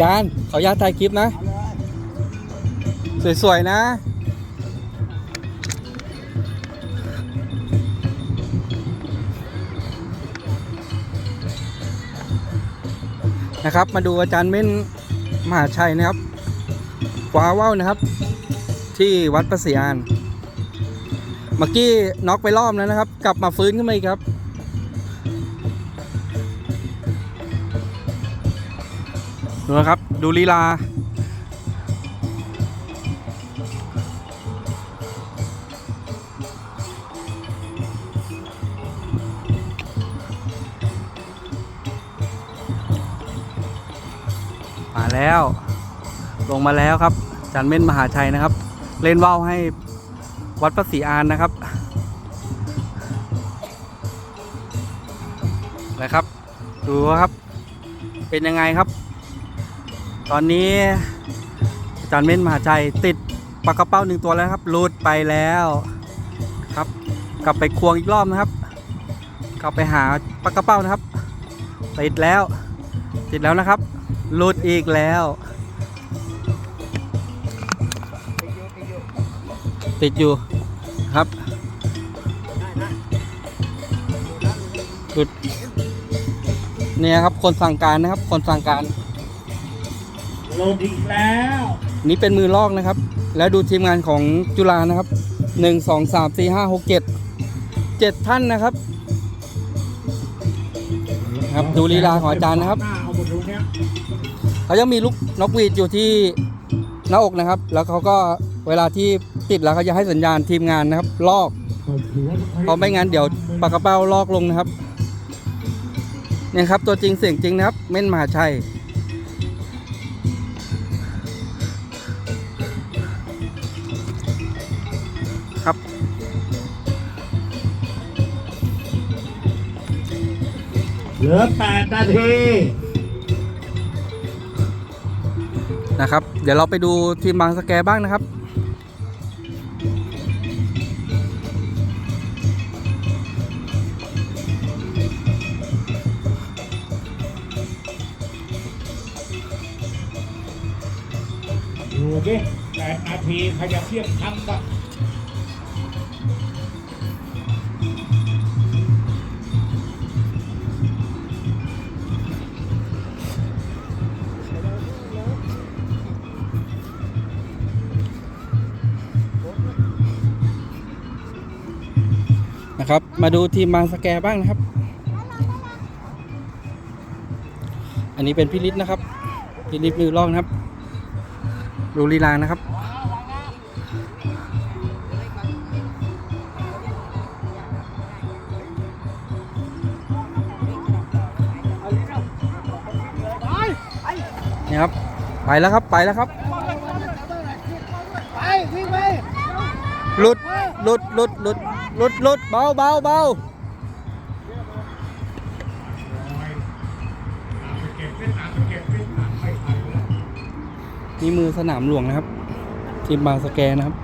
จานขออนุญาตถ่ายคลิปนะ สวยๆนะนะครับ มาดูอาจารย์เม่นมหาชัยนะครับว้าว่าวนะครับ ที่วัดประสีอานเมื่อกี้น็อกไปรอบแล้วนะครับ กลับมาฟื้นขึ้นมาอีกครับ ดูนะครับ ดูลีลา มาแล้ว ลงมาแล้วครับจันเม่นมหาชัยนะครับ เล่นว่าวให้วัดพระศรีอานนะครับนะครับ ดูครับ เป็นยังไงครับ ตอนนี้อาจารย์เม่นมหาชัยติดปลากระเป้าหนึ่งตัวแล้วครับหลุดไปแล้วครับ กลับไปควงอีกรอบนะครับ กลับไปหาปลากระเป้านะครับ ติดแล้ว ติดแล้วนะครับหลุดอีกแล้ว ติดอยู่ครับหลุดเนี่ยครับคนสั่งการนะครับ คนสั่งการ ลดอีกแล้ว นี่เป็นมือลอกนะครับ แล้วดูทีมงานของจุฬานะครับหนึ่งสองสามสี่ห้าหกเจ็ดเจ็ดท่านนะครับ ครับดูลีลาของอาจารย์นะครับเอาหมดตรงเนี้ยเขายังมีลูกนกหวีดอยู่ที่หน้าอกนะครับ แล้วเขาก็เวลาที่ติดแล้วเขาจะให้สัญญาณทีมงานนะครับ ลอกเพราะไม่งั้นเดี๋ยวปากกระเป้าลอกลงนะครับเนี่ยครับ ตัวจริงเสียงจริงนะครับ เม่นมหาชัย ครับ เหลือแปดนาทีนะครับ เดี๋ยวเราไปดูทีมบางสแกบ้างนะครับดูดิแปดนาทีขยับเทียบทำกับ นะครับ มาดูทีมบางสแกบ้างนะครับ อันนี้เป็นพิลิตนะครับพิลิตมือลอกนะครับดูลีลานะครับ นี่ครับ ไปแล้วครับ ไปแล้วครับ ไปวิ่งไปหลุดห ลุดหลุดหลุดหลุดหลุดเบาเบาเบานี่มือสนามหลวงนะครับ ทีมบางสแกนะครับ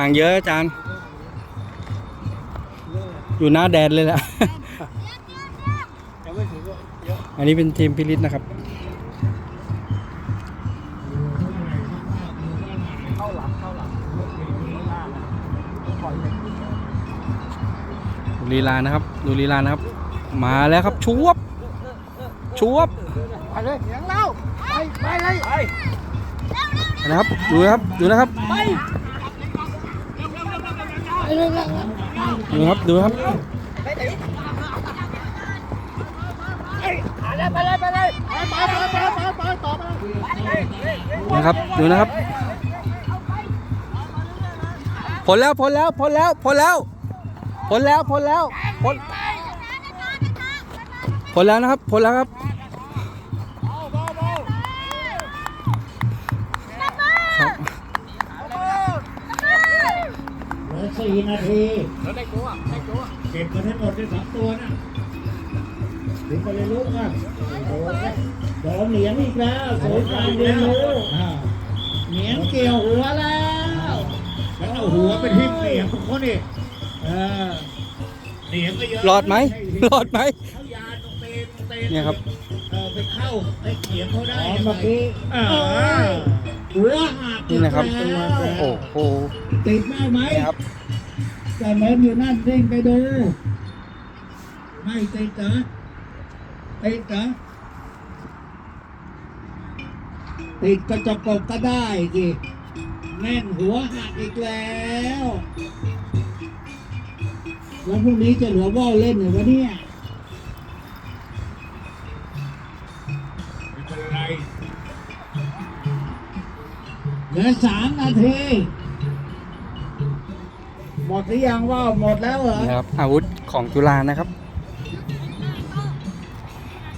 ห่างเยอะอาจารย์ อยู่หน้าแดนเลยแหละอันนี้เป็นทีมพิลิตนะครับดูลีลานะครับ ดูลีลานะครับ มาแล้วครับชวบชวบไปเลยเสียงเล่าไปไปเลยไปนะครับ ดูนะครับ ดูนะครับ ไปเลย ดูครับดูครับนะครับดูนะครับผลแล้วผลแล้วผลแล้วผลแล้วผลแล้วผลแล้วผลผลแล้วนะครับผลแล้วครับ สี่นาทีแล้วได้ตัวได้ตัวเก็บมาทั้งหมดได้สองตัวนะถึงไปเลยลูกอะโอ้โหโดนเหนียงอีกแล้วสวยงามเรียนรู้เหนียงเกี่ยวหัวแล้วแล้วเอาหัวไปทิ่มเหนียงของเขานี่เออเหนียงก็เยอะรอดไหมรอดไหมเนี่ยครับไปเข้าไอ้เขียงเขาได้ยังไงเมื่อกี้เออหัวหักนี่นะครับโอ้โหติดได้ไหมครับ เหมือนอยู่นั่นเร่งไปดู ไม่ติดเหรอติดเหรอติดกระจกกบก็ได้สิแน่นหัวหักอีกแล้ว แล้วพรุ่งนี้จะเหลือว่าวเล่นเหรือวะเนี่ยไม่เป็นไรเหลือสามนาที หมดหรือยังว่าวหมดแล้วเหรอนี่ครับ อาวุธของจุฬานะครับ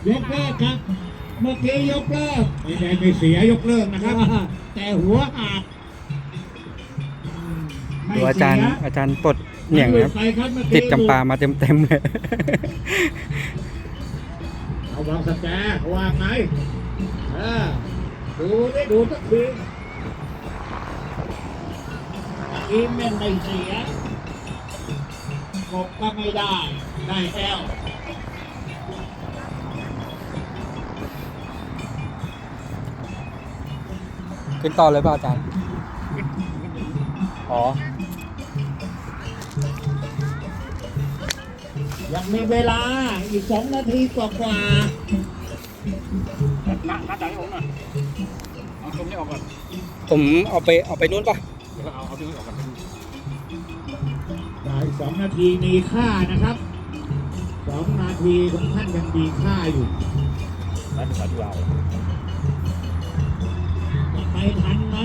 ยกเลิกครับ เมื่อกี้ยกเลิกไม่ได้ไม่เสียยกเลิกนะครับ แต่หัวหักไม่ดูอาจารย์เสีอาจารย์ปลดเหนี่ยงนะครับไปครับเมื่อกี้ติดกำปามาเต็มๆเลย เอาวางสแกนวางไงเออดูได้ดูสักทีอีเมนไม่เสีย กบก็ไม่ได้ ได้แล้วขึ้นต่อเลยเปล่าอาจารย์ อ๋อ ยังมีเวลาอีกสองนาทีกว่ากว่านัดนัดใจผมหน่อยเอาตรงนี้ออกก่อน ผมเอาไปเอาไปนู่นปะเดี๋ยวเอาเอาตรงนี้ออกก่อนได้ สองนาทีมีค่านะครับสองนาทีของท่านยังมีค่าอยู่รัฐบาลเราจะไปทันไหม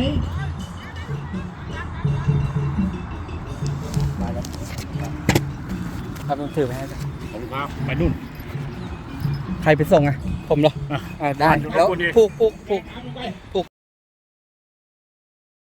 ครับผมถือไปให้อาจารย์ขอบคุณครับไปนู่น ใครไปส่งอะ ผมเหรออ่าได้ดูแล้วคนดิผูกผูกผูกเอาไป